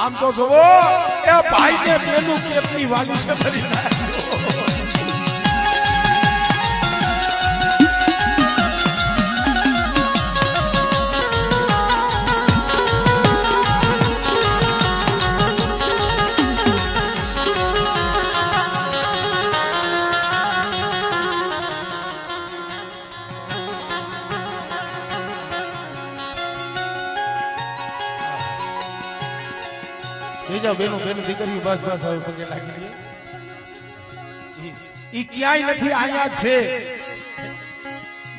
આમ તો જોવો એ ભાઈ ને પેલું કેટલી વાલી છે ફરી જાઓ, બેનો બેનો દીકરી બસ બસ, હવે પગે લાગી ગઈ. ઈ- ક્યાંય નથી અહીંયા છે.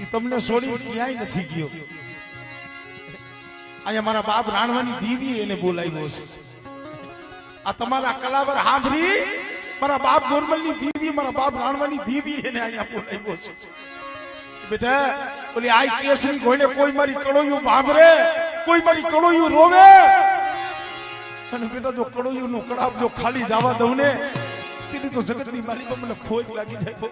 ઈ તમને છોડી ક્યાંય નથી ગયો. અહીંયા મારા બાપ રાણવાની દીવી એને બોલાવ્યો છે. આ તમારા કલાવર સાંભળી મારા બાપ ગોરમલની દીવી, મારા બાપ રાણવાની દીવી એને અહીંયા બોલાવ્યો છે. બેટા, ઓલી આઈ કેસની કોઈને કોઈ મારી કડોયું વાંભરે કોઈ મારી કડોયું રોવે? અને બેટા, જો કડોયું નો કડાપ જો ખાલી જવા દઉં ને, તેની તો જગતની માલિક મને ખોજ લાગી જાય.